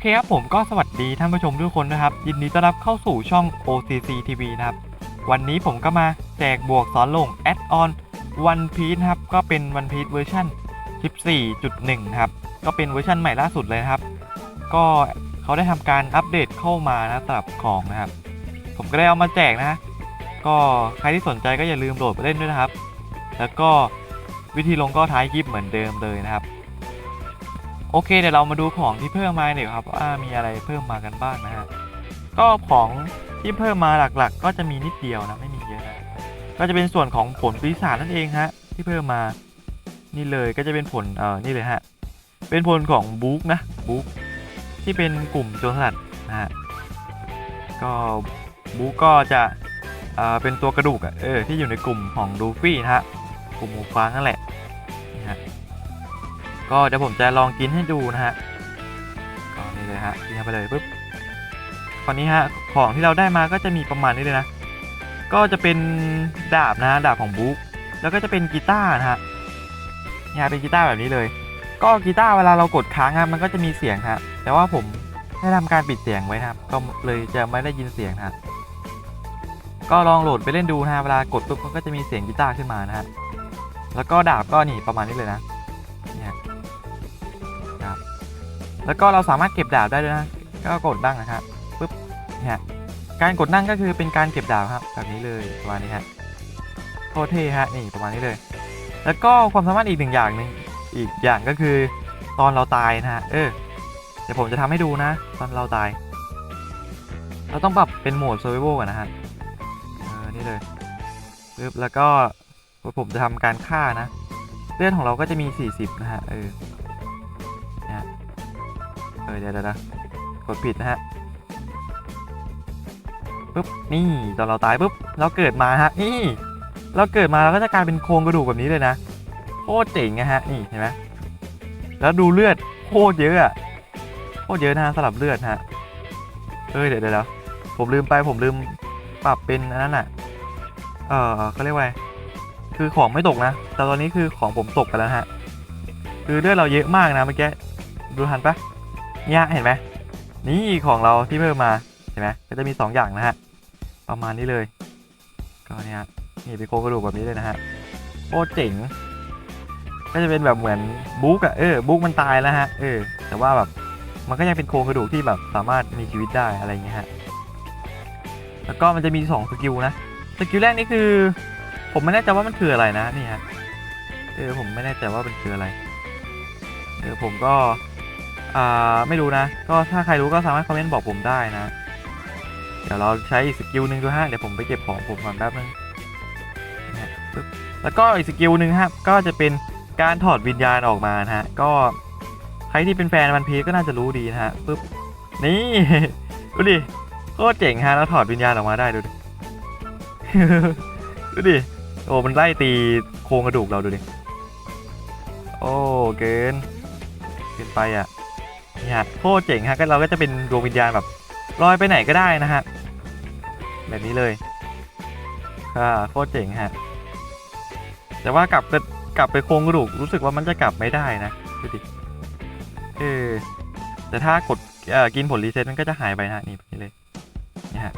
เคครับผมก็สวัสดีท่านผู้ชมทุกคนนะครับ ยินดีต้อนรับเข้าสู่ช่อง OCC TV นะครับ วันนี้ผมก็มาแจกบวกสอนลงแอดออน One Piece นะครับ ก็เป็น One Piece เวอร์ชัน14.1 นะครับ ก็เป็นเวอร์ชันใหม่ล่าสุดเลยนะครับ ก็เขาได้ทำการอัปเดตเข้ามานะสำหรับของนะครับ ผมก็ได้เอามาแจกนะ ก็ใครที่สนใจก็อย่าลืมโหลดไปเล่นด้วยนะครับ แล้วก็วิธีลงก็ท้ายคลิปเหมือนเดิมเลยนะครับ โอเคเดี๋ยวเรามาดูของที่เพิ่มมาหน่อยครับว่ามีอะไรเพิ่มมากันบ้างนะฮะก็ของที่เพิ่มมาหลักๆ ก็จะมีนิดเดียวนะไม่มีเยอะนะก็จะเป็นส่วนของผลปีศาจนั่นเองฮะที่เพิ่มมานี่เลยก็จะเป็นผลเอ่อนี่เลยฮะเป็นผลของบุ๊กนะบุ๊กที่เป็นกลุ่มโจรสลัดนะฮะก็บุ๊กก็จะเอ่อเป็นตัวกระดูกอะเออที่อยู่ในกลุ่มของลูฟี่นะฮะกลุ่มหมูฟางนั่นแหละ ก็เดี๋ยวผมจะลองกินให้ดูนะฮะก็นี่เลยฮะกินเข้าไปเลยปุ๊บตอนนี้ฮะของที่เราได้มาก็จะมีประมาณนี้เลยนะ ก็จะเป็นดาบนะดาบของบุ๊กแล้วก็จะเป็นกีตาร์นะฮะเนี่ยเป็นกีตาร์แบบนี้เลย ก็กีตาร์เวลาเรากดค้างฮะมันก็จะมีเสียงฮะแต่ว่าผมได้ทำการปิดเสียงไว้นะครับ ก็เลยจะไม่ได้ยินเสียงนะฮะก็ลองโหลดไปเล่นดูนะฮะเวลากดปุ๊บมันก็จะมีเสียงกีตาร์ขึ้นมานะฮะแล้วก็ดาบก็นี่ประมาณนี้เลยนะ แล้วก็เราสามารถเก็บดาบได้ด้วยนะ ก็กดนั่งนะครับปุ๊บเนี่ยการกดนั่งก็คือเป็นการเก็บดาบครับแบบนี้เลยประมาณนี้ฮะโคตรเท่ฮะนี่ประมาณนี้เลย แล้วก็ความสามารถอีกหนึ่งอย่างหนึ่งอีกอย่างก็คือ ตอนเราตายนะฮะเออเดี๋ยวผมจะทำให้ดูนะ ตอนเราตาย เราต้องปรับเป็นโหมด survival ก่อนนะฮะเออนี่เลยปึ๊บแล้วก็ผมจะทำการฆ่านะเลือดของเราก็จะมี 40 นะฮะเออ ออเดี๋ยวเดี๋ยวนะกดผิดนะฮะปุ๊บนี่ตอนเราตายปุ๊บเราเกิดมาฮะนี่เราเกิดมาเราก็จะกลายเป็นโครงกระดูกแบบนี้เลยนะโคตรเจ๋งนะฮะนี่เห็นไหมแล้วดูเลือดโคตรเยอะอะโคตรเยอะนะฮะสลับเลือดฮะเออเดี๋ยวเดี๋ยวเดี๋ยวผมลืมไปผมลืมปรับเป็นอันนั้นอะเออเขาเรียกว่าคือของไม่ตกนะ แต่ตอนนี้คือของผมตกไปแล้วฮะ คือเลือดเราเยอะมากนะเมื่อกี้ดูทันปะ เนี่ยเห็นไหมนี่ของเราที่เพิ่มมาเห็นไหมก็จะมี 2 อย่างนะฮะประมาณนี้เลยก็เนี่ยนี่เป็นโครงกระดูกแบบนี้เลยนะฮะโคตรเจ๋งก็จะเป็นแบบเหมือนบุ๊กอะเออบุ๊กมันตายแล้วฮะเออแต่ว่าแบบมันก็ยังเป็นโครงกระดูกที่แบบสามารถมีชีวิตได้อะไรอย่างเงี้ยฮะแล้วก็มันจะมี2สกิลนะสกิลแรกนี่คือ ผมไม่แน่ใจว่ามันคืออะไรนะนี่ฮะเออผมไม่แน่ใจว่ามันคืออะไรเออผมก็ อ่าไม่รู้นะ ก็ถ้าใครรู้ก็สามารถคอมเมนต์บอกผมได้นะ เดี๋ยวเราใช้อีกสกิลหนึ่งดูฮะเดี๋ยวผมไปเก็บของผมก่อนแป๊บนึงนะฮะปึ๊บแล้วก็อีกสกิลหนึ่งครับก็จะเป็นการถอดวิญญาณออกมานะฮะก็ใครที่เป็นแฟนวันพีก็น่าจะรู้ดีนะฮะปึ๊บนี่ดูดิโคตรเจ๋งฮะแล้วถอดวิญญาณออกมาได้ดูดิดูดิโอ้มันไล่ตีโครงกระดูกเราดูดิโอ้เกินเกินไปอะ เนี่ยโคตรเจ๋งฮะก็เราก็จะเป็นดวงวิญญาณแบบลอยไปไหนก็ได้นะฮะแบบนี้เลยค่ะโคตรเจ๋งฮะแต่ว่ากลับไปกลับไปโครงกระดูกรู้สึกว่ามันจะกลับไม่ได้นะดูดิเออแต่ถ้ากดเอ่อกินผลรีเซ็ตมันก็จะหายไปนะฮะนี่แบบนี้เลยนี่ฮะ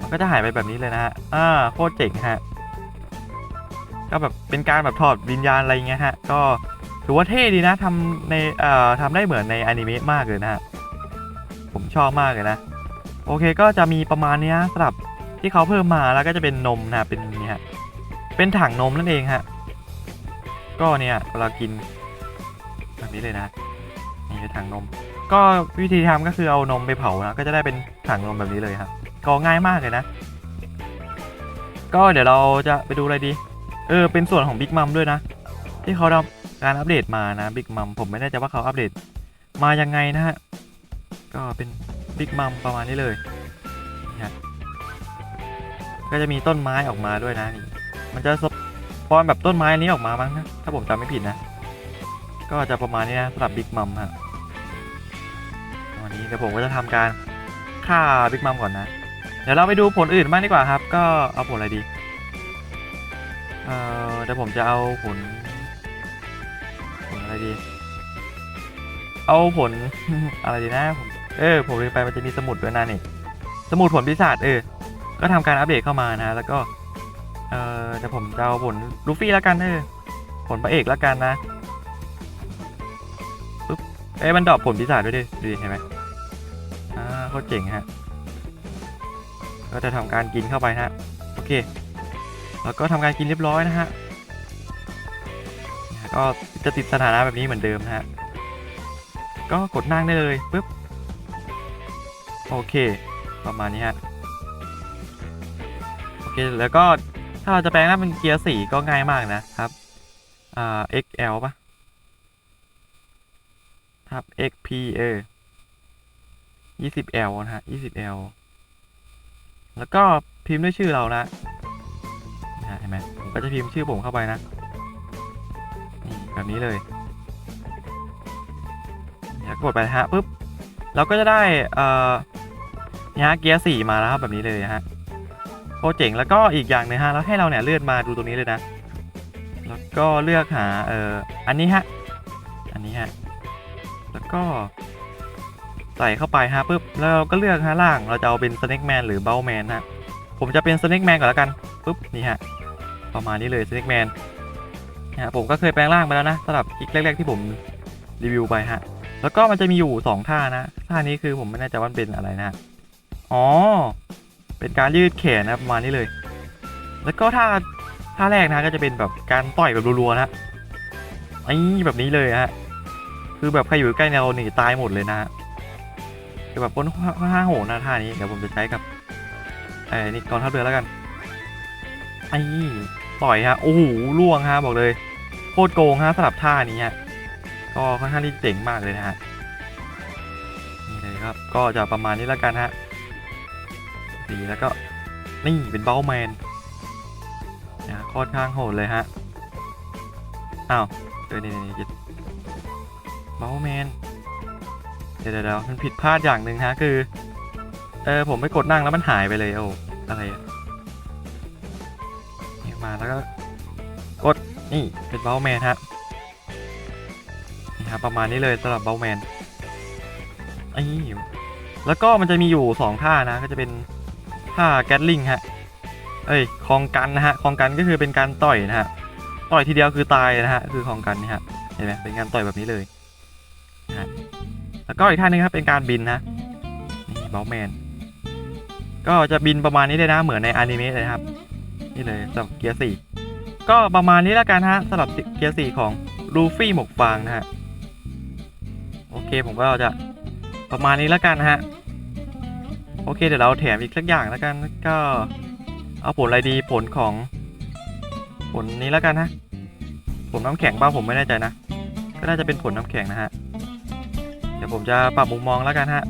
มันก็จะหายไปแบบนี้เลยนะฮะอ่าโคตรเจ๋งฮะก็แบบเป็นการแบบถอดวิญญาณอะไรเงี้ยฮะ ก็ ถือว่าเท่ดีนะทำในเอ่อทำได้เหมือนในอนิเมะมากเลยนะฮะผมชอบมากเลยนะ โอเคก็จะมีประมาณเนี้ยสำหรับที่เขาเพิ่มมาแล้วก็จะเป็นนมนะเป็นนี่ฮะเป็นถังนมนั่นเองฮะก็เนี่ยเวลากินแบบนี้เลยนะนี่เป็นถังนม ก็วิธีทำก็คือเอานมไปเผานะก็จะได้เป็นถังนมแบบนี้เลยครับก็ง่ายมากเลยนะ ก็เดี๋ยวเราจะไปดูอะไรดี เออเป็นส่วนของบิ๊กมัมด้วยนะ ที่เขาทำ การอัปเดตมานะบิ๊กมัมผมไม่แน่ใจว่าเขาอัปเดตมายังไงนะฮะ ก็เป็นบิ๊กมัมประมาณนี้เลยนะก็จะมีต้นไม้ออกมาด้วยนะนี่ มันจะสปอนแบบต้นไม้นี้ออกมาบ้างนะ ถ้าผมจำไม่ผิดนะ ก็จะประมาณนี้นะสำหรับบิ๊กมัมฮะวันนี้เดี๋ยวผมก็จะทำการฆ่าบิ๊กมัมก่อนนะ เดี๋ยวเราไปดูผลอื่นบ้างดีกว่าครับ ก็เอาผลอะไรดี เอ่อเดี๋ยวผมจะเอาผล อะไรดี เอาผล อะไรดีนะผมเออ ผมลืมไปมันจะมีสมุดด้วยนะนี่ สมุดผลปีศาจเออ ก็ทำการอัปเดตเข้ามานะ แล้วก็ เออเดี๋ยวผมจะเอาผลลูฟี่แล้วกันเออ ผลพระเอกแล้วกันนะปึ๊บเอ้มันดรอปผลปีศาจด้วยดิดูดิเห็นไหมอ่าโคตรเจ๋งฮะ ก็จะทำการกินเข้าไปนะฮะ โอเค แล้วก็ทำการกินเรียบร้อยนะฮะ ก็จะติดสถานะแบบนี้เหมือนเดิมนะฮะ ก็กดนั่งได้เลยปึ๊บ โอเค ประมาณนี้ฮะ โอเค แล้วก็ถ้าเราจะแปลงหน้าเป็นเกียร์สี่ก็ง่ายมากนะครับ อ่า XL ปะทับ XP เออ 20L นะฮะ 20L แล้วก็พิมพ์ด้วยชื่อเรานะนะเห็นไหมผมก็จะพิมพ์ชื่อผมเข้าไปนะ แบบนี้เลยเนี่ยกดไปฮะปุ๊บเราก็จะได้เอ่อนี่ฮะเกียร์สี่มาแล้วครับแบบนี้เลยฮะโคเจ๋งแล้วก็อีกอย่างหนึงฮะแล้วให้เราเนี่ยเลื่อนมาดูตรงนี้เลยนะ แล้วก็เลือกหาเอ่ออันนี้ฮะอันนี้ฮะแล้วก็ใส่เข้าไปฮะปุ๊บแล้วเราก็เลือกฮะล่างเราจะเอาเป็น Snake Man หรือ b o w Man ฮะผมจะเป็น Snake Man ก่อนแล้วกันปุ๊บนี่ฮะประมาณนี้เลย Snake Man น ฮะผมก็เคยแปลงร่างไปแล้วนะสำหรับคลิกแรกๆที่ผมรีวิวไปฮะแล้วก็มันจะมีอยู่ 2 ท่านะท่านี้คือผมไม่แน่ใจว่านเป็นอะไรนะอ๋อ เป็นการยืดแขนนะประมาณนี้เลย แล้วก็ท่าท่าแรกนะก็จะเป็นแบบการต่อยแบบรัวๆนะไอ้แบบนี้เลยฮะคือแบบใครอยู่ใกล้เราหนีตายหมดเลยนะฮะคือแบบพ้นค่อนข้าโหนะท่านี้เดี๋ยวผมจะใช้กับไอ้นี่กองทัพเรือแล้วกันไอ้ต่อยฮะโอ้โหล่วงฮะบอกเลย โคตรโกงฮะสำหรับท่านี้ฮะก็ค่อนข้างที่เจ๋งมากเลยนะฮะนี่เลยครับก็จะประมาณนี้แล้วกันฮะสีแล้วก็นี่เป็นเบลแมนนะค่อนข้างโหดเลยฮะอ้าวเออนี่นี่นี่เบลแมนเดี๋ยวเดี๋ยวมันผิดพลาดอย่างหนึ่งฮะคือเออผมไปกดนั่งแล้วมันหายไปเลยโอ้อะไรมาแล้วก็กด นี่เป็นเบลแมนฮะนี่ครับประมาณนี้เลยสำหรับเบลแมนไอ้แล้วก็มันจะมีอยู่ 2 ท่านะ ก็จะเป็นท่าแกตลิงฮะเอ้ยคองกันนะฮะคองกันก็คือเป็นการต่อยนะฮะต่อยทีเดียวคือตายนะฮะคือคองกันนี่ฮะเห็นไหมเป็นการต่อยแบบนี้เลยนะฮะแล้วก็อีกท่านึงครับเป็นการบินนะนี่เบลแมนก็จะบินประมาณนี้เลยนะเหมือนในอนิเมะเลยครับ นี่เลยสำหรับเกียร์สี่ ก็ประมาณนี้แล้วกันฮะสำหรับเกียร์สี่ของลูฟี่หมวกฟางนะฮะ โอเคผมก็จะประมาณนี้แล้วกันนะฮะ โอเคเดี๋ยวเราแถมอีกสักอย่างแล้วกันก็เอาผลอะไรดีผลของ ผลนี้แล้วกันนะผลน้ำแข็งบ้างผมไม่แน่ใจนะ ก็น่าจะเป็นผลน้ำแข็งนะฮะ เดี๋ยวผมจะปรับมุมมองแล้วกันฮะ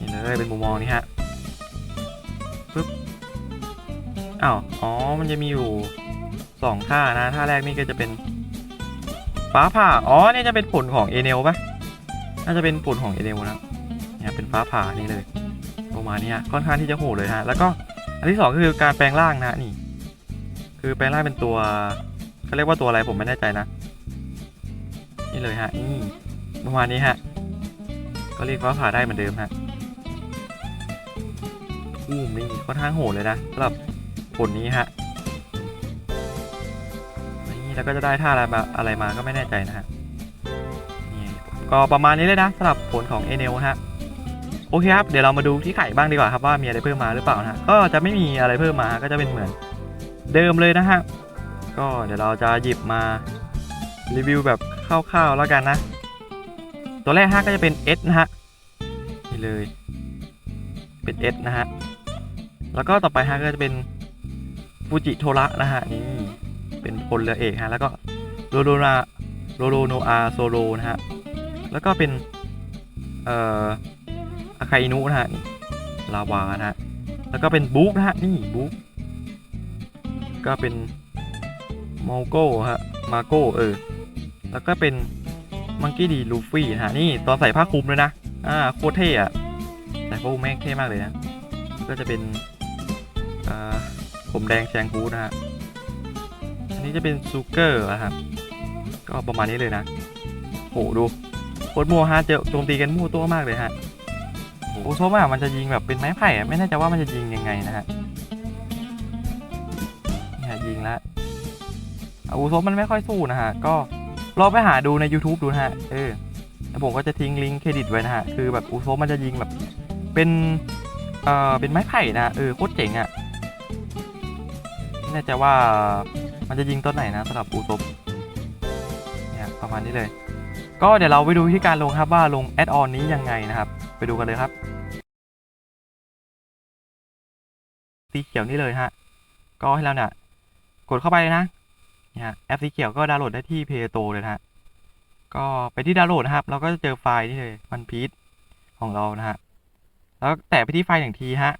นี่เลยเป็นมุมมองนี้ฮะ อ้าว อ๋อ มันจะมีอยู่สองท่านะ ท่าแรกนี่ก็จะเป็นฟ้าผ่า อ๋อ เนี่ยจะเป็นผลของเอเนลปะน่าจะเป็นผลของเอเนลนะเนี่ยเป็นฟ้าผ่านี่เลยประมาณนี้ฮะค่อนข้างที่จะโหดเลยฮะ แล้วก็อันที่สองคือการแปลงร่างนะนี่ คือแปลงร่างเป็นตัวเขาเรียกว่าตัวอะไรผมไม่แน่ใจนะ นี่เลยฮะ นี่ประมาณนี้ฮะ ก็เรียกฟ้าผ่าได้เหมือนเดิมฮะอู้มนี่ค่อนข้างโหดเลยนะสำหรับ ผลนี้ฮะนี่แล้วก็จะได้ท่าอะไรมาอะไรมาก็ไม่แน่ใจนะฮะนี่ก็ประมาณนี้เลยนะสำหรับผลของเอเนลฮะโอเคครับ เดี๋ยวเรามาดูที่ไข่บ้างดีกว่าครับว่ามีอะไรเพิ่มมาหรือเปล่านะฮะก็จะไม่มีอะไรเพิ่มมาก็จะเป็นเหมือนเดิมเลยนะฮะก็เดี๋ยวเราจะหยิบมารีวิวแบบคร่าวๆแล้วกันนะ ตัวแรกฮะก็จะเป็น S นะฮะนี่เลยเป็น S นะฮะแล้วก็ต่อไปฮะก็จะเป็น ฟูจิโทระนะฮะนี่เป็นพลเรือเอกฮะแล้วก็โรโรนาโรโรโนอาโซโลนะฮะแล้วก็เป็นเอ่ออาคาอินุนะฮะลาวานะฮะแล้วก็เป็นบุ๊กนะฮะนี่บุ๊กก็เป็นมอโก้ฮะมาโก้เออแล้วก็เป็นมังกี้ดีลูฟี่นะฮะนี่ตอนใส่ผ้าคลุมเลยนะอ่าโคตรเท่อะแต่ผ้าคลุมแม่งเท่มากเลยนะก็จะเป็น ผมแดงแชงกูนะฮะ อันนี้จะเป็นซูเกอร์นะครับ ก็ประมาณนี้เลยนะ โหดูโคตรมั่วฮะเจอโจมตีกันมั่วตัวมากเลยฮะโอโซมามันจะยิงแบบเป็นไม้ไผ่ไม่แน่ใจว่ามันจะยิงยังไงนะฮะเนี่ยยิงแล้วอะอูโซมันไม่ค่อยสู้นะฮะ ก็ลองไปหาดูใน YouTube ดูนะฮะ เออแล้วผมก็จะทิ้งลิงก์เครดิตไว้นะฮะ คือแบบอูโซมันจะยิงแบบเป็น เอ่อ เป็นไม้ไผ่นะ เออ โคตรเจ๋งอะ่ะ ไม่แน่ใจว่ามันจะยิงต้นไหนนะสำหรับอูโซเนี่ยประมาณนี้เลย ก็เดี๋ยวเราไปดูวิธีการลงครับว่าลงแอดออนนี้ยังไงนะครับ ไปดูกันเลยครับสีเขียวนี่เลยฮะ ก็ให้เราเนี่ยกดเข้าไปเลยนะเนี่ยแอปสีเขียวก็ดาวน์โหลดได้ที่ Play Store เลยนะฮะก็ไปที่ดาวน์โหลดนะครับ เราก็จะเจอไฟล์นี่เลยมันพีทของเรานะฮะแล้วแตะไปที่ไฟล์หนึ่งทีฮะ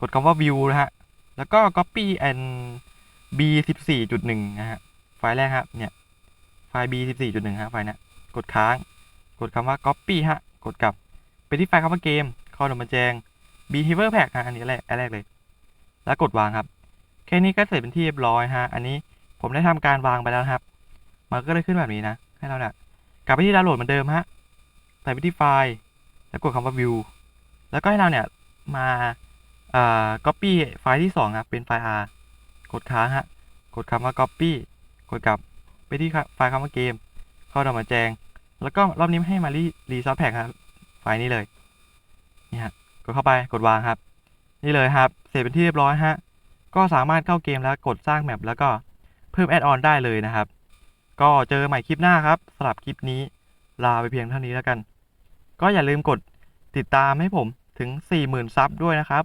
กดคำว่า view นะฮะ แล้วก็ copy and b 14.1นะฮะ ไฟล์แรกครับ เนี่ย ไฟล์ b 14.1ฮะ ไฟล์นี้กดค้าง กดคำว่า copy ฮะ กดกลับ ไปที่ไฟล์คำว่าเกมคอหนมาแจง behavior pack ฮะ อันนี้แรก อันแรกเลย แล้วกดวางครับ แค่นี้ก็เสร็จเป็นที่เรียบร้อยฮะ อันนี้ผมได้ทำการวางไปแล้วครับ มันก็เลยขึ้นแบบนี้นะ ให้เราเนี่ยกลับไปที่ดาวน์โหลดเหมือนเดิมฮะ ใส่ไปที่ไฟล์ แล้วกดคำว่า view แล้วก็ให้เราเนี่ยมา อ่า copy ไฟล์ที่2ครับเป็นไฟล์ R กดค้างฮะ กดคำว่า copy กดกลับไปที่ไฟล์คำว่าเกม เข้าดอกมาแจง แล้วก็รอบนี้ให้มารีรีซอสแพ็กครับไฟล์นี้เลย นี่ฮะ กดเข้าไป กดวางครับ นี่เลยครับ เสร็จเป็นที่เรียบร้อยฮะ ก็สามารถเข้าเกมแล้วกดสร้างแมปแล้วก็เพิ่มแอดออนได้เลยนะครับ ก็เจอใหม่คลิปหน้าครับสำหรับคลิปนี้ลาไปเพียงเท่านี้แล้วกัน ก็อย่าลืมกดติดตามให้ผมถึง 40,000 ซับด้วยนะครับ